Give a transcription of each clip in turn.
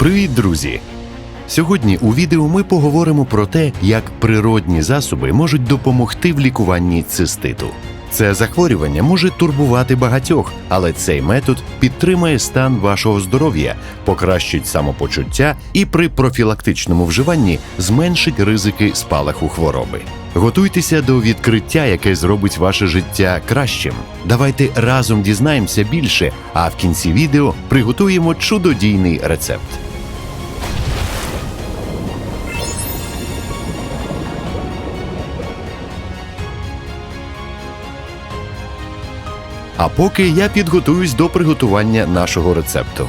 Привіт, друзі! Сьогодні у відео ми поговоримо про те, як природні засоби можуть допомогти в лікуванні циститу. Це захворювання може турбувати багатьох, але цей метод підтримає стан вашого здоров'я, покращить самопочуття і при профілактичному вживанні зменшить ризики спалаху хвороби. Готуйтеся до відкриття, яке зробить ваше життя кращим. Давайте разом дізнаємося більше, а в кінці відео приготуємо чудодійний рецепт. А поки я підготуюсь до приготування нашого рецепту.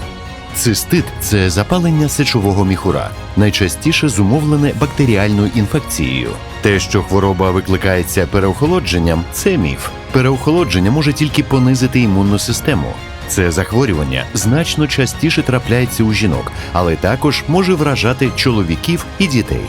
Цистит це запалення сечового міхура, найчастіше зумовлене бактеріальною інфекцією. Те, що хвороба викликається переохолодженням, це міф. Переохолодження може тільки понизити імунну систему. Це захворювання значно частіше трапляється у жінок, але також може вражати чоловіків і дітей.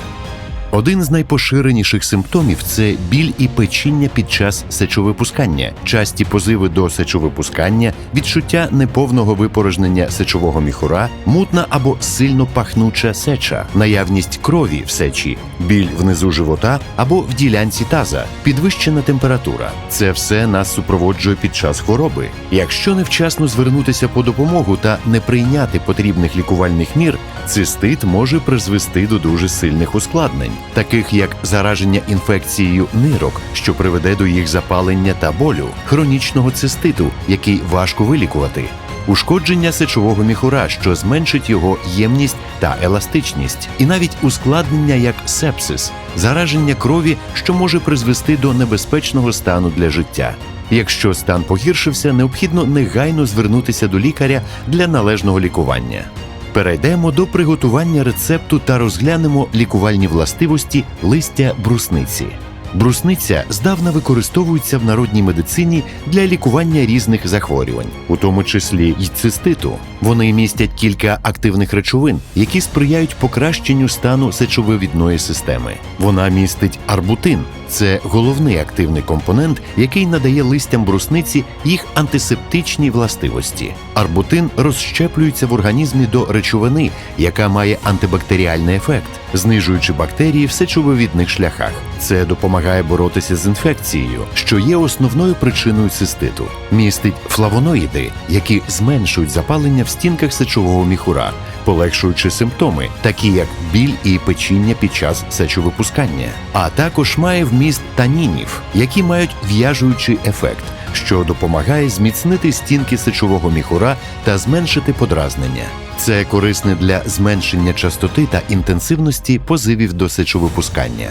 Один з найпоширеніших симптомів це біль і печіння під час сечовипускання, часті позиви до сечовипускання, відчуття неповного випорожнення сечового міхура, мутна або сильно пахнуча сеча, наявність крові в сечі, біль внизу живота або в ділянці таза, підвищена температура. Це все нас супроводжує під час хвороби. Якщо невчасно звернутися по допомогу та не прийняти потрібних лікувальних мір, цистит може призвести до дуже сильних ускладнень, таких як зараження інфекцією нирок, що приведе до їх запалення та болю, хронічного циститу, який важко вилікувати. Ушкодження сечового міхура, що зменшить його ємність та еластичність, і навіть ускладнення як сепсис, зараження крові, що може призвести до небезпечного стану для життя. Якщо стан погіршився, необхідно негайно звернутися до лікаря для належного лікування. Перейдемо до приготування рецепту та розглянемо лікувальні властивості листя брусниці. Брусниця здавна використовується в народній медицині для лікування різних захворювань, у тому числі й циститу. Вони містять кілька активних речовин, які сприяють покращенню стану сечовивідної системи. Вона містить арбутин. Це головний активний компонент, який надає листям брусниці їх антисептичні властивості. Арбутин розщеплюється в організмі до речовини, яка має антибактеріальний ефект, знижуючи бактерії в сечовивідних шляхах. Це допомагає боротися з інфекцією, що є основною причиною циститу. Містить флавоноїди, які зменшують запалення в стінках сечового міхура, полегшуючи симптоми, такі як біль і печіння під час сечовипускання, а також має вміст танінів, які мають в'яжуючий ефект, що допомагає зміцнити стінки сечового міхура та зменшити подразнення. Це корисне для зменшення частоти та інтенсивності позивів до сечовипускання.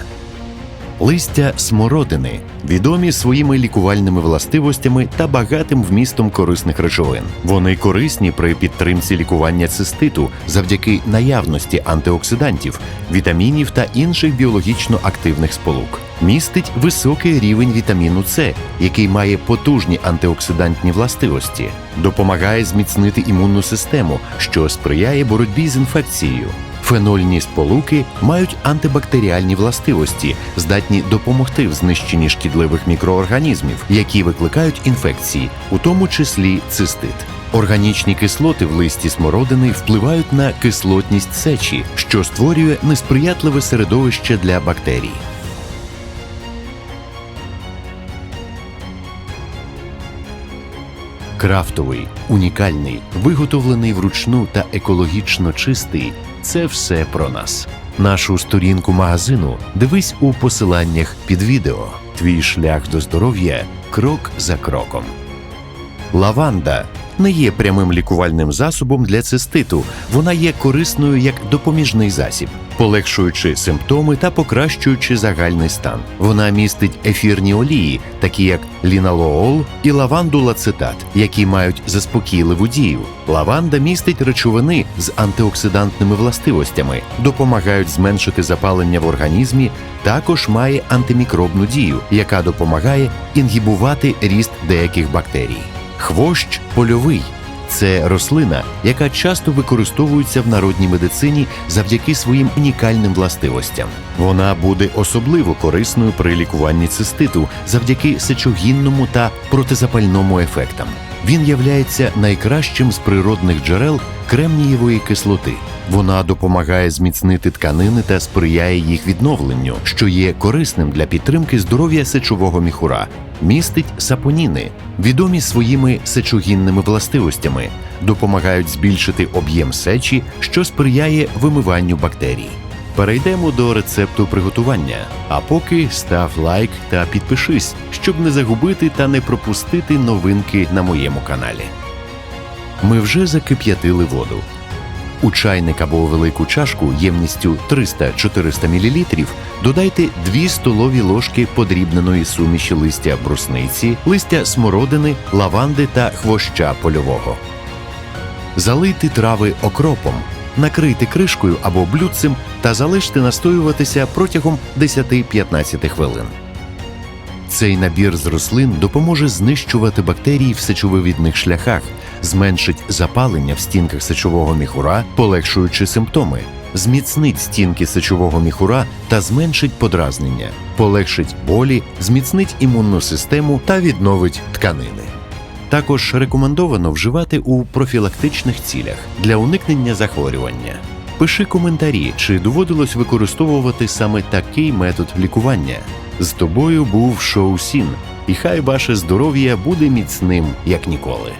Листя смородини відомі своїми лікувальними властивостями та багатим вмістом корисних речовин. Вони корисні при підтримці лікування циститу завдяки наявності антиоксидантів, вітамінів та інших біологічно активних сполук. Містить високий рівень вітаміну С, який має потужні антиоксидантні властивості, допомагає зміцнити імунну систему, що сприяє боротьбі з інфекцією. Фенольні сполуки мають антибактеріальні властивості, здатні допомогти в знищенні шкідливих мікроорганізмів, які викликають інфекції, у тому числі цистит. Органічні кислоти в листі смородини впливають на кислотність сечі, що створює несприятливе середовище для бактерій. Крафтовий, унікальний, виготовлений вручну та екологічно чистий це все про нас. Нашу сторінку магазину дивись у посиланнях під відео. Твій шлях до здоров'я крок за кроком. Лаванда не є прямим лікувальним засобом для циститу. Вона є корисною як допоміжний засіб, полегшуючи симптоми та покращуючи загальний стан. Вона містить ефірні олії, такі як ліналоол і лавандулацетат, які мають заспокійливу дію. Лаванда містить речовини з антиоксидантними властивостями, допомагають зменшити запалення в організмі. Також має антимікробну дію, яка допомагає інгібувати ріст деяких бактерій. Хвощ польовий це рослина, яка часто використовується в народній медицині завдяки своїм унікальним властивостям. Вона буде особливо корисною при лікуванні циститу завдяки сечогінному та протизапальному ефектам. Він являється найкращим з природних джерел кремнієвої кислоти. Вона допомагає зміцнити тканини та сприяє їх відновленню, що є корисним для підтримки здоров'я сечового міхура. Містить сапоніни, відомі своїми сечогінними властивостями, допомагають збільшити об'єм сечі, що сприяє вимиванню бактерій. Перейдемо до рецепту приготування. А поки став лайк та підпишись, щоб не загубити та не пропустити новинки на моєму каналі. Ми вже закип'ятили воду. У чайник або велику чашку ємністю 300-400 мл додайте 2 столові ложки подрібненої суміші листя брусниці, листя смородини, лаванди та хвоща польового. Залийте трави окропом, накрийте кришкою або блюдцем та залиште настоюватися протягом 10-15 хвилин. Цей набір з рослин допоможе знищувати бактерії в сечовивідних шляхах, зменшить запалення в стінках сечового міхура, полегшуючи симптоми, зміцнить стінки сечового міхура та зменшить подразнення, полегшить болі, зміцнить імунну систему та відновить тканини. Також рекомендовано вживати у профілактичних цілях для уникнення захворювання. Пиши коментарі, чи доводилось використовувати саме такий метод лікування. З тобою був Шоу Сін, і хай ваше здоров'я буде міцним як ніколи.